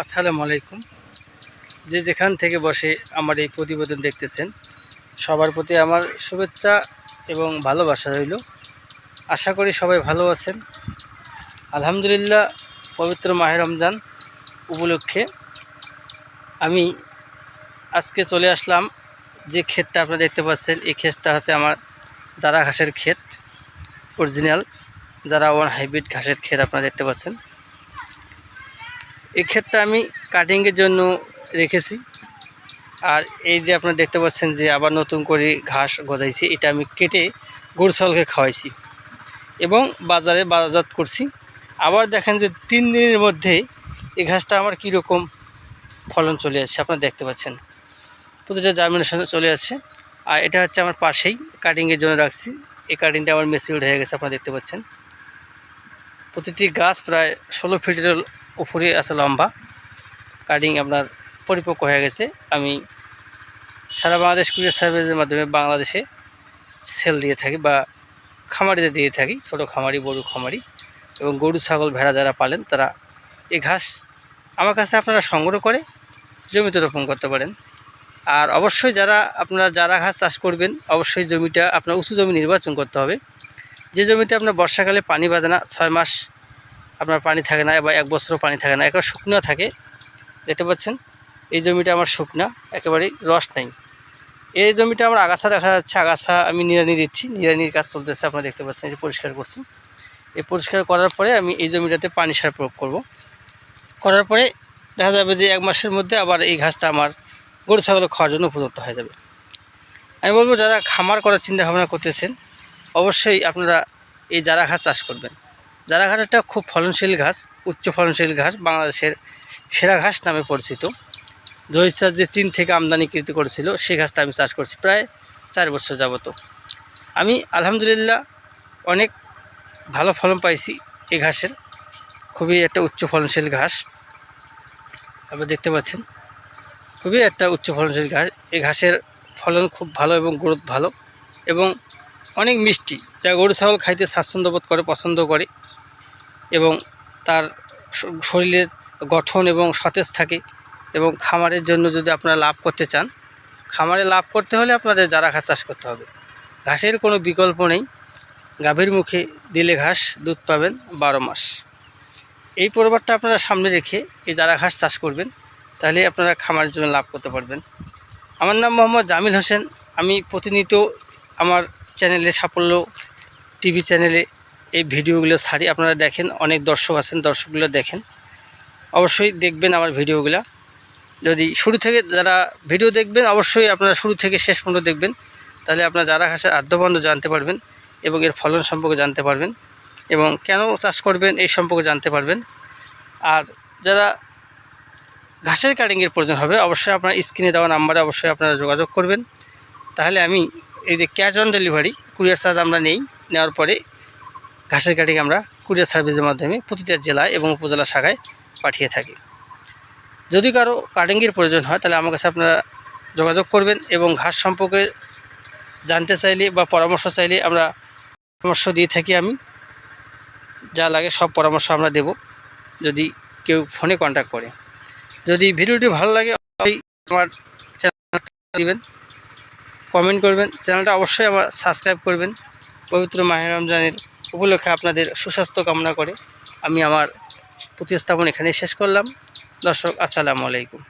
আসসালামু আলাইকুম। যে যেখান থেকে বসে আমার এই প্রতিবেদন দেখতেছেন, সবার প্রতি আমার শুভেচ্ছা এবং ভালোবাসা রইল। আশা করি সবাই ভালো আছেন। আলহামদুলিল্লাহ, পবিত্র মাহে রমজান উপলক্ষে আমি আজকে চলে আসলাম যে ক্ষেতটা আপনারা দেখতে পাচ্ছেন, এই ক্ষেতটা হচ্ছে আমার যারা ঘাসের ক্ষেত, অরিজিনাল যারা ওয়ান হাইব্রিড ঘাসের ক্ষেত আপনারা দেখতে পাচ্ছেন। এই ক্ষেতটা আমি কাটিংয়ের জন্য রেখেছি। আর এই যে আপনারা দেখতে পাচ্ছেন যে আবার নতুন করে ঘাস গজাইছি, এটা আমি কেটে গরু ছাগলকে খাওয়াইছি এবং বাজারে বাজারজাত করছি। আবার দেখেন যে তিন দিনের মধ্যে এই ঘাসটা আমার কীরকম ফলন চলে আসছে, আপনারা দেখতে পাচ্ছেন। প্রতিটা জার্মিনেশন চলে আসছে। আর এটা হচ্ছে আমার পাশেই কাটিংয়ের জন্য রাখছি। এই কাটিংটা আমার মেসিউড হয়ে গেছে, আপনারা দেখতে পাচ্ছেন। প্রতিটি গাছ প্রায় ষোলো ফিটের উপরে আছে লম্বা। কাটিং আপনার পরিপক্ক হয়ে গেছে। আমি সারা বাংলাদেশ কুরিয়ার সার্ভিসের মাধ্যমে বাংলাদেশে সেল দিয়ে থাকি বা খামারিতে দিয়ে থাকি, ছোটো খামারি, বড় খামারি এবং গরু, ছাগল, ভেড়া যারা পালেন তারা এই ঘাস আমার কাছে আপনারা সংগ্রহ করে জমিতে রোপণ করতে পারেন। আর অবশ্যই যারা আপনারা যারা ঘাস চাষ করবেন, অবশ্যই জমিটা আপনার উঁচু জমি নির্বাচন করতে হবে। যে জমিতে আপনার বর্ষাকালে পানি বাঁধে না, ছয় মাস আপনার পানি থাকে না বা এক বছরও পানি থাকে না, একবার শুকনো থাকে। দেখতে পাচ্ছেন? এই জমিটা আমার শুকনা, একেবারেই রস নেই। এই জমিটা আমার আগাছা দেখা যাচ্ছে, আগাছা আমি নিড়ানি দিচ্ছি, নিড়ানির কাজ চলতেছে, আপনারা দেখতে পাচ্ছেন, এই যে পরিষ্কার করছি। এই পরিষ্কার করার পরে আমি এই জমিটাতে পানি সার প্রয়োগ করব। করার পরে দেখা যাবে যে এক মাসের মধ্যে আবার এই ঘাসটা আমার গরু, ছাগল খাওয়ার জন্য উপযুক্ত হয়ে যাবে। আমি বলব, যারা খামার করার চিন্তা ভাবনা করতেছেন, অবশ্যই আপনারা এই জারা ঘাস চাষ করবেন। জারা ঘাস একটা খুব ফলনশীল ঘাস, উচ্চ ফলনশীল ঘাস বাংলাদেশের সেরা ঘাস নামে পরিচিত। জহিসার যে চীন থেকে আমদানিকৃত করেছিল, সেই ঘাসটা আমি চাষ করছি প্রায় চার বছর যাবত। আমি আলহামদুলিল্লাহ অনেক ভালো ফলন পাইছি এই ঘাসের। খুবই একটা উচ্চ ফলনশীল ঘাস। আপনি দেখতে পাচ্ছেন, খুবই একটা উচ্চ ফলনশীল ঘাস। এই ঘাসের ফলন খুব ভালো এবং গ্রোথ ভালো এবং অনেক মিষ্টি। যা গরু, ছাগল খাইতে স্বাচ্ছন্দ্য বোধ করে, পছন্দ করে এবং তার শরীরের গঠন এবং সতেজ থাকে এবং খামারের জন্য যদি আপনারা লাভ করতে চান, খামারে লাভ করতে হলে আপনাদের জারা ঘাস চাষ করতে হবে। ঘাসের কোনো বিকল্প নেই। গাভীর মুখে দিলে ঘাস, দুধ পাবেন বারো মাস। এই পরিবারটা আপনারা সামনে রেখে এই জারা ঘাস চাষ করবেন, তাহলে আপনারা খামারের জন্য লাভ করতে পারবেন। আমার নাম মোহাম্মদ জামিল হোসেন। আমি প্রতিনিয়ত আমার চ্যানেলে সাফল্য টিভি চ্যানেলে এই ভিডিওগুলো ছাড়ি আপনারা দেখেন, অনেক দর্শক আছেন, দর্শকগুলো দেখেন। অবশ্যই দেখবেন আমার ভিডিওগুলো। যদি শুরু থেকে যারা ভিডিও দেখবেন, অবশ্যই আপনারা শুরু থেকে শেষ পর্যন্ত দেখবেন। তাহলে আপনারা যারা ঘাসের আদ্যবন্ধ জানতে পারবেন এবং এর ফলন সম্পর্কে জানতে পারবেন এবং কেন চাষ করবেন এই সম্পর্কে জানতে পারবেন। আর যারা ঘাসের কাটিংয়ের প্রয়োজন হবে, অবশ্যই আপনার স্ক্রিনে দেওয়া নাম্বারে অবশ্যই আপনারা যোগাযোগ করবেন। তাহলে আমি এই যে cash on delivery courier charge আমরা নেই, নেওয়ার পরে ঘাসের কাটিং আমরা কুরিয়ার সার্ভিসের মাধ্যমে প্রতিটা জেলায় এবং উপজেলা শাখায় পাঠিয়ে থাকি। যদি কারও কাটিংয়ের প্রয়োজন হয়, তাহলে আমার কাছে আপনারা যোগাযোগ করবেন এবং ঘাস সম্পর্কে জানতে চাইলে বা পরামর্শ চাইলে আমরা পরামর্শ দিয়ে থাকি আমি। যা লাগে সব পরামর্শ আমরা দেব, যদি কেউ ফোনে কন্ট্যাক্ট করে। যদি ভিডিওটি ভালো লাগে আমার চ্যানেল দিবেন। কমেন্ট করবেন। চ্যানেলটা অবশ্যই আমার সাবস্ক্রাইব করবেন। পবিত্র মাহের রমজানের উপলক্ষে আপনাদের সুস্বাস্থ্য কামনা করে আমি আমার প্রতিস্থাপন এখানে শেষ করলাম। দর্শক আসসালামু আলাইকুম।